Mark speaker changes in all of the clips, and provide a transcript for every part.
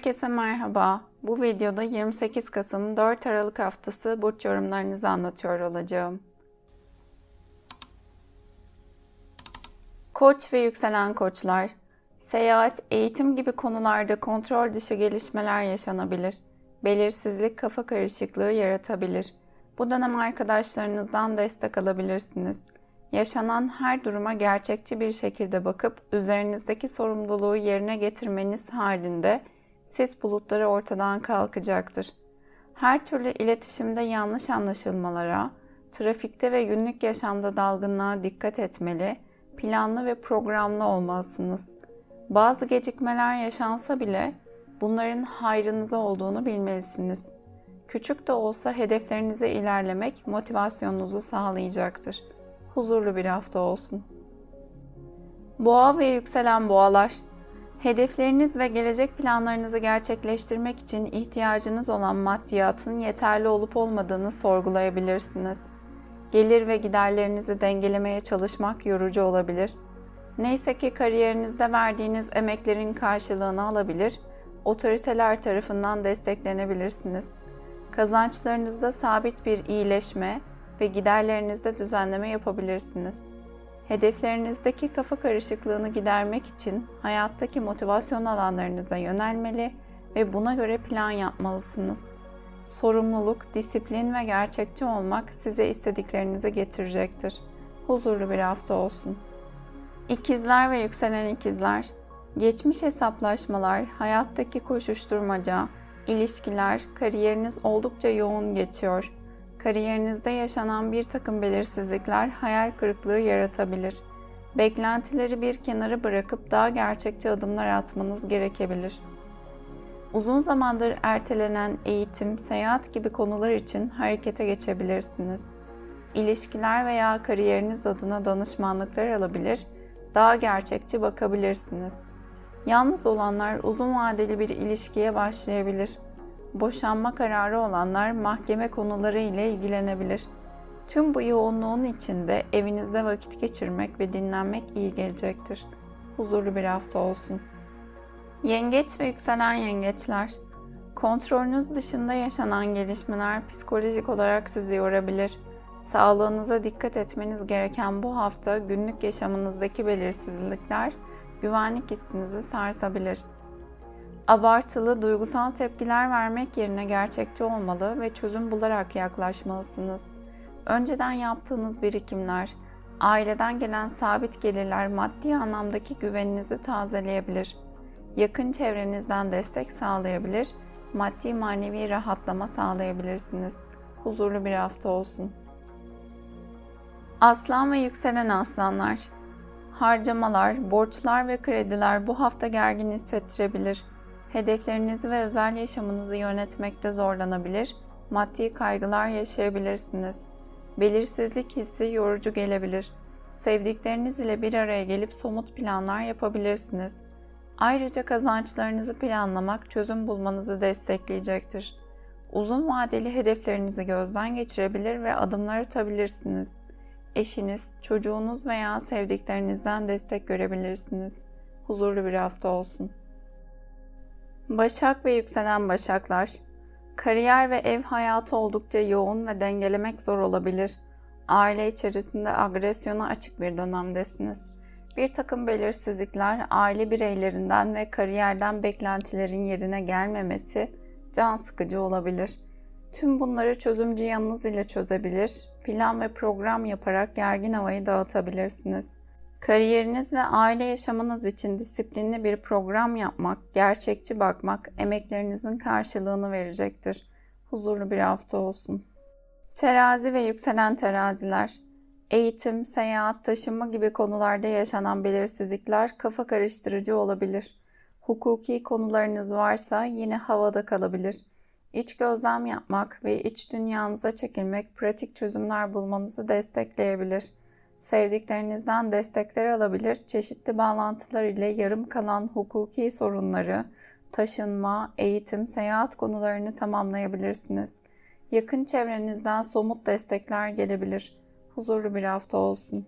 Speaker 1: Herkese merhaba. Bu videoda 28 Kasım 4 Aralık haftası burç yorumlarınızı anlatıyor olacağım. Koç ve yükselen koçlar, seyahat, eğitim gibi konularda kontrol dışı gelişmeler yaşanabilir. Belirsizlik kafa karışıklığı yaratabilir. Bu dönem arkadaşlarınızdan destek alabilirsiniz. Yaşanan her duruma gerçekçi bir şekilde bakıp üzerinizdeki sorumluluğu yerine getirmeniz halinde sis bulutları ortadan kalkacaktır. Her türlü iletişimde yanlış anlaşılmalara, trafikte ve günlük yaşamda dalgınlığa dikkat etmeli, planlı ve programlı olmalısınız. Bazı gecikmeler yaşansa bile bunların hayrınıza olduğunu bilmelisiniz. Küçük de olsa hedeflerinize ilerlemek motivasyonunuzu sağlayacaktır. Huzurlu bir hafta olsun. Boğa ve yükselen boğalar Hedefleriniz ve gelecek planlarınızı gerçekleştirmek için ihtiyacınız olan maddiyatın yeterli olup olmadığını sorgulayabilirsiniz. Gelir ve giderlerinizi dengelemeye çalışmak yorucu olabilir. Neyse ki kariyerinizde verdiğiniz emeklerin karşılığını alabilir, otoriteler tarafından desteklenebilirsiniz. Kazançlarınızda sabit bir iyileşme ve giderlerinizde düzenleme yapabilirsiniz. Hedeflerinizdeki kafa karışıklığını gidermek için hayattaki motivasyon alanlarınıza yönelmeli ve buna göre plan yapmalısınız. Sorumluluk, disiplin ve gerçekçi olmak size istediklerinizi getirecektir. Huzurlu bir hafta olsun. İkizler ve yükselen ikizler, geçmiş hesaplaşmalar, hayattaki koşuşturmaca, ilişkiler, kariyeriniz oldukça yoğun geçiyor Kariyerinizde yaşanan bir takım belirsizlikler hayal kırıklığı yaratabilir. Beklentileri bir kenara bırakıp daha gerçekçi adımlar atmanız gerekebilir. Uzun zamandır ertelenen eğitim, seyahat gibi konular için harekete geçebilirsiniz. İlişkiler veya kariyeriniz adına danışmanlıklar alabilir, daha gerçekçi bakabilirsiniz. Yalnız olanlar uzun vadeli bir ilişkiye başlayabilir boşanma kararı olanlar mahkeme konuları ile ilgilenebilir. Tüm bu yoğunluğun içinde evinizde vakit geçirmek ve dinlenmek iyi gelecektir. Huzurlu bir hafta olsun. Yengeç ve yükselen yengeçler. Kontrolünüz dışında yaşanan gelişmeler psikolojik olarak sizi yorabilir. Sağlığınıza dikkat etmeniz gereken bu hafta günlük yaşamınızdaki belirsizlikler güvenlik hissinizi sarsabilir abartılı duygusal tepkiler vermek yerine gerçekçi olmalı ve çözüm bularak yaklaşmalısınız. Önceden yaptığınız birikimler, aileden gelen sabit gelirler maddi anlamdaki güveninizi tazeleyebilir. Yakın çevrenizden destek sağlayabilir, maddi manevi rahatlama sağlayabilirsiniz. Huzurlu bir hafta olsun. Aslan ve yükselen aslanlar Harcamalar, borçlar ve krediler bu hafta gergin hissettirebilir hedeflerinizi ve özel yaşamınızı yönetmekte zorlanabilir, maddi kaygılar yaşayabilirsiniz. Belirsizlik hissi yorucu gelebilir. Sevdikleriniz ile bir araya gelip somut planlar yapabilirsiniz. Ayrıca kazançlarınızı planlamak çözüm bulmanızı destekleyecektir. Uzun vadeli hedeflerinizi gözden geçirebilir ve adımlar atabilirsiniz. Eşiniz, çocuğunuz veya sevdiklerinizden destek görebilirsiniz. Huzurlu bir hafta olsun. Başak ve yükselen Başaklar Kariyer ve ev hayatı oldukça yoğun ve dengelemek zor olabilir. Aile içerisinde agresyona açık bir dönemdesiniz. Bir takım belirsizlikler aile bireylerinden ve kariyerden beklentilerin yerine gelmemesi can sıkıcı olabilir. Tüm bunları çözümcü yanınız ile çözebilir, plan ve program yaparak gergin havayı dağıtabilirsiniz. Kariyeriniz ve aile yaşamınız için disiplinli bir program yapmak, gerçekçi bakmak emeklerinizin karşılığını verecektir. Huzurlu bir hafta olsun. Terazi ve yükselen teraziler. Eğitim, seyahat, taşınma gibi konularda yaşanan belirsizlikler kafa karıştırıcı olabilir. Hukuki konularınız varsa yine havada kalabilir. İç gözlem yapmak ve iç dünyanıza çekilmek pratik çözümler bulmanızı destekleyebilir.'' Sevdiklerinizden destekler alabilir, çeşitli bağlantılar ile yarım kalan hukuki sorunları, taşınma, eğitim, seyahat konularını tamamlayabilirsiniz. Yakın çevrenizden somut destekler gelebilir. Huzurlu bir hafta olsun.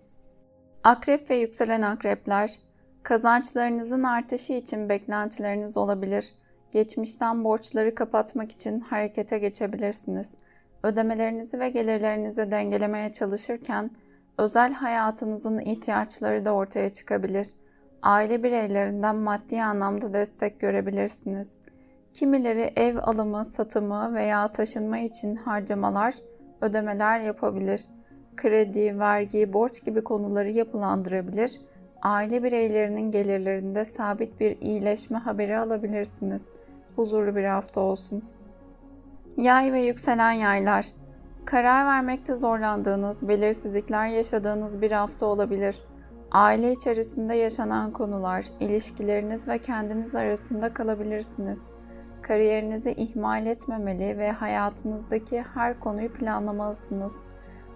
Speaker 1: Akrep ve yükselen akrepler, kazançlarınızın artışı için beklentileriniz olabilir. Geçmişten borçları kapatmak için harekete geçebilirsiniz. Ödemelerinizi ve gelirlerinizi dengelemeye çalışırken özel hayatınızın ihtiyaçları da ortaya çıkabilir. Aile bireylerinden maddi anlamda destek görebilirsiniz. Kimileri ev alımı, satımı veya taşınma için harcamalar, ödemeler yapabilir. Kredi, vergi, borç gibi konuları yapılandırabilir. Aile bireylerinin gelirlerinde sabit bir iyileşme haberi alabilirsiniz. Huzurlu bir hafta olsun. Yay ve yükselen yaylar. Karar vermekte zorlandığınız, belirsizlikler yaşadığınız bir hafta olabilir. Aile içerisinde yaşanan konular, ilişkileriniz ve kendiniz arasında kalabilirsiniz. Kariyerinizi ihmal etmemeli ve hayatınızdaki her konuyu planlamalısınız.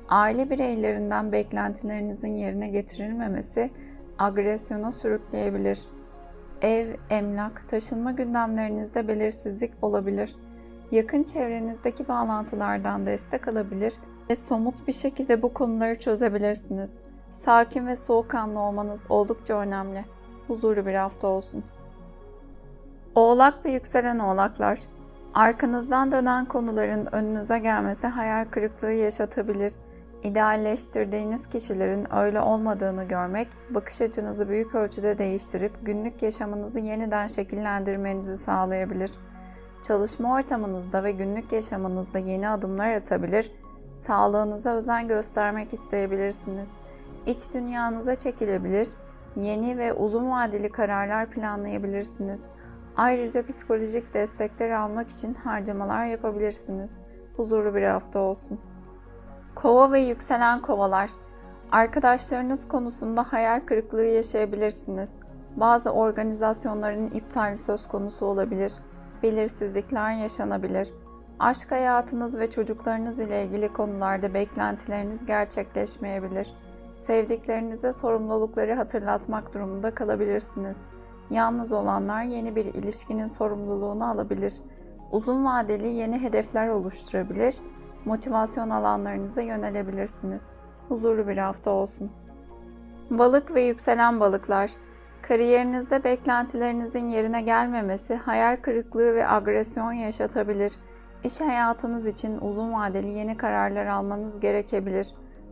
Speaker 1: Aile bireylerinden beklentilerinizin yerine getirilmemesi agresyona sürükleyebilir. Ev, emlak, taşınma gündemlerinizde belirsizlik olabilir. Yakın çevrenizdeki bağlantılardan destek alabilir ve somut bir şekilde bu konuları çözebilirsiniz. Sakin ve soğukkanlı olmanız oldukça önemli. Huzurlu bir hafta olsun. Oğlak ve yükselen oğlaklar. Arkanızdan dönen konuların önünüze gelmesi hayal kırıklığı yaşatabilir. İdealleştirdiğiniz kişilerin öyle olmadığını görmek, bakış açınızı büyük ölçüde değiştirip günlük yaşamınızı yeniden şekillendirmenizi sağlayabilir. Çalışma ortamınızda ve günlük yaşamınızda yeni adımlar atabilir, sağlığınıza özen göstermek isteyebilirsiniz. İç dünyanıza çekilebilir, yeni ve uzun vadeli kararlar planlayabilirsiniz. Ayrıca psikolojik destekler almak için harcamalar yapabilirsiniz. Huzurlu bir hafta olsun. Kova ve yükselen kovalar. Arkadaşlarınız konusunda hayal kırıklığı yaşayabilirsiniz. Bazı organizasyonların iptali söz konusu olabilir. Belirsizlikler yaşanabilir. Aşk hayatınız ve çocuklarınız ile ilgili konularda beklentileriniz gerçekleşmeyebilir. Sevdiklerinize sorumlulukları hatırlatmak durumunda kalabilirsiniz. Yalnız olanlar yeni bir ilişkinin sorumluluğunu alabilir. Uzun vadeli yeni hedefler oluşturabilir motivasyon alanlarınıza yönelebilirsiniz. Huzurlu bir hafta olsun. Balık ve yükselen balıklar. Kariyerinizde beklentilerinizin yerine gelmemesi hayal kırıklığı ve agresyon yaşatabilir. İş hayatınız için uzun vadeli yeni kararlar almanız gerekebilir.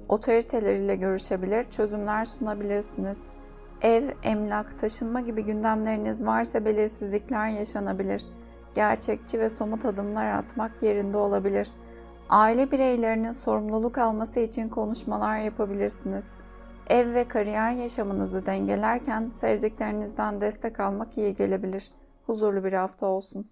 Speaker 1: Otoriteleriyle görüşebilir, çözümler sunabilirsiniz. Ev, emlak, taşınma gibi gündemleriniz varsa belirsizlikler yaşanabilir. Gerçekçi ve somut adımlar atmak yerinde olabilir.'' Aile bireylerinin sorumluluk alması için konuşmalar yapabilirsiniz. Ev ve kariyer yaşamınızı dengelerken sevdiklerinizden destek almak iyi gelebilir. Huzurlu bir hafta olsun.